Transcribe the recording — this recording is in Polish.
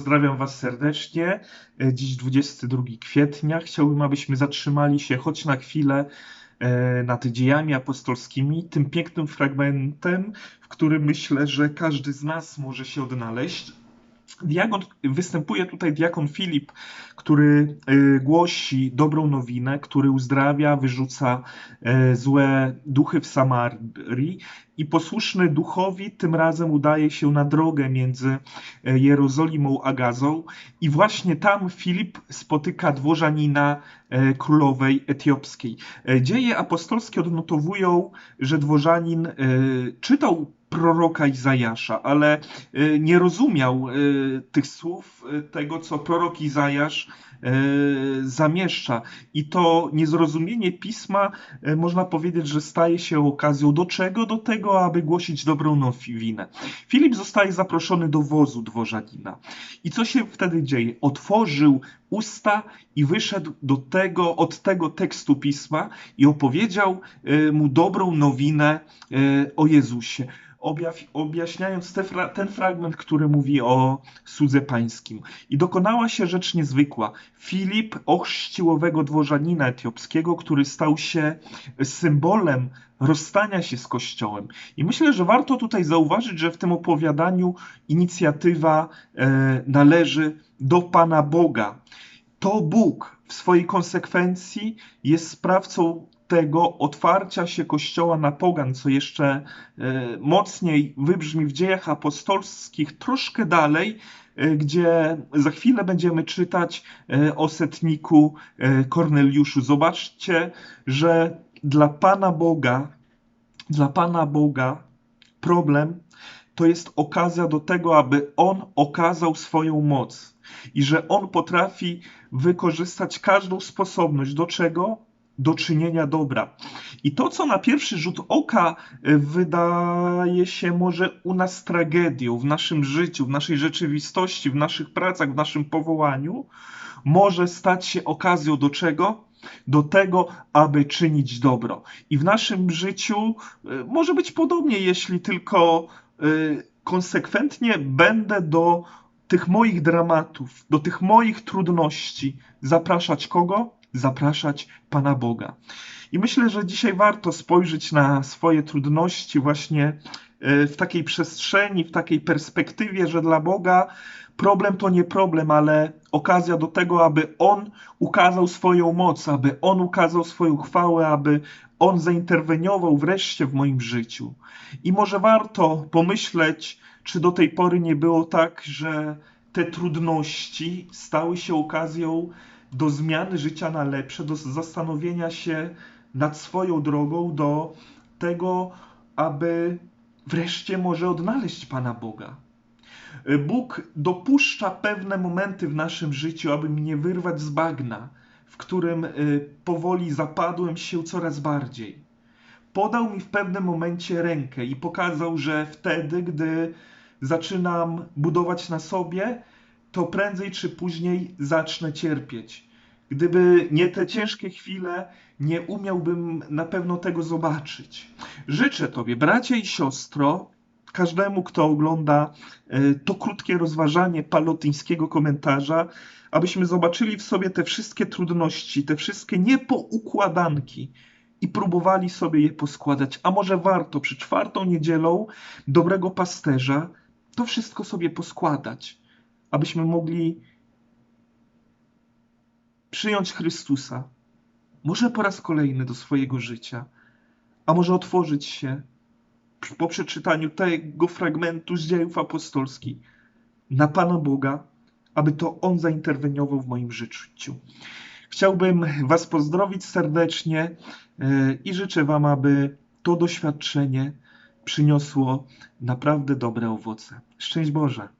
Pozdrawiam Was serdecznie. E, Dziś 22 kwietnia. Chciałbym, abyśmy zatrzymali się choć na chwilę e, nad dziejami apostolskimi, tym pięknym fragmentem, w którym myślę, że każdy z nas może się odnaleźć. Diakon, występuje tutaj diakon Filip, który e, głosi dobrą nowinę, który uzdrawia, wyrzuca e, złe duchy w Samarii i posłuszny duchowi tym razem udaje się na drogę między e, Jerozolimą a Gazą i właśnie tam Filip spotyka dworzanina królowej etiopskiej. Dzieje apostolskie odnotowują, że dworzanin czytał proroka Izajasza, ale y, nie rozumiał y, tych słów, y, tego co prorok Izajasz zamieszcza. I to niezrozumienie pisma, można powiedzieć, że staje się okazją do czego? Do tego, aby głosić dobrą nowinę. Filip zostaje zaproszony do wozu dworzanina. I co się wtedy dzieje? Otworzył usta i wyszedł do tego, od tego tekstu pisma i opowiedział mu dobrą nowinę o Jezusie objaśniając te, ten fragment, który mówi o słudze pańskim. I dokonała się rzecz niezwykła. Filip ochrzcił owego dworzanina etiopskiego, który stał się symbolem rozstania się z Kościołem. I myślę, że warto tutaj zauważyć, że w tym opowiadaniu inicjatywa e, należy do Pana Boga. To Bóg w swojej konsekwencji jest sprawcą tego otwarcia się Kościoła na pogan, co jeszcze e, mocniej wybrzmi w dziejach apostolskich, troszkę dalej, e, gdzie za chwilę będziemy czytać o setniku Korneliuszu. Zobaczcie, że dla Pana Boga, dla Pana Boga problem to jest okazja do tego, aby On okazał swoją moc i że On potrafi wykorzystać każdą sposobność do czego? do czynienia dobra. I to, co na pierwszy rzut oka e, wydaje się może u nas tragedią w naszym życiu, w naszej rzeczywistości, w naszych pracach, w naszym powołaniu, może stać się okazją do czego? Do tego, aby czynić dobro. I w naszym życiu e, może być podobnie, jeśli tylko e, konsekwentnie będę do tych moich dramatów, do tych moich trudności zapraszać kogo? zapraszać Pana Boga. I myślę, że dzisiaj warto spojrzeć na swoje trudności właśnie w takiej przestrzeni, w takiej perspektywie, że dla Boga problem to nie problem, ale okazja do tego, aby On ukazał swoją moc, aby On ukazał swoją chwałę, aby On zainterweniował wreszcie w moim życiu. I może warto pomyśleć, czy do tej pory nie było tak, że te trudności stały się okazją do zmiany życia na lepsze, do zastanowienia się nad swoją drogą, do tego, aby wreszcie może odnaleźć Pana Boga. Bóg dopuszcza pewne momenty w naszym życiu, aby mnie wyrwać z bagna, w którym y, powoli zapadłem się coraz bardziej. Podał mi w pewnym momencie rękę i pokazał, że wtedy, gdy zaczynam budować na sobie, to prędzej czy później zacznę cierpieć. Gdyby nie te ciężkie chwile, nie umiałbym na pewno tego zobaczyć. Życzę Tobie, bracie i siostro, każdemu, kto ogląda e, to krótkie rozważanie palotyńskiego komentarza, abyśmy zobaczyli w sobie te wszystkie trudności, te wszystkie niepoukładanki i próbowali sobie je poskładać. A może warto przy czwartą niedzielą dobrego pasterza to wszystko sobie poskładać abyśmy mogli przyjąć Chrystusa, może po raz kolejny do swojego życia, a może otworzyć się po przeczytaniu tego fragmentu z dziejów apostolskich na Pana Boga, aby to On zainterweniował w moim życiu. Chciałbym Was pozdrowić serdecznie e, i życzę Wam, aby to doświadczenie przyniosło naprawdę dobre owoce. Szczęść Boże!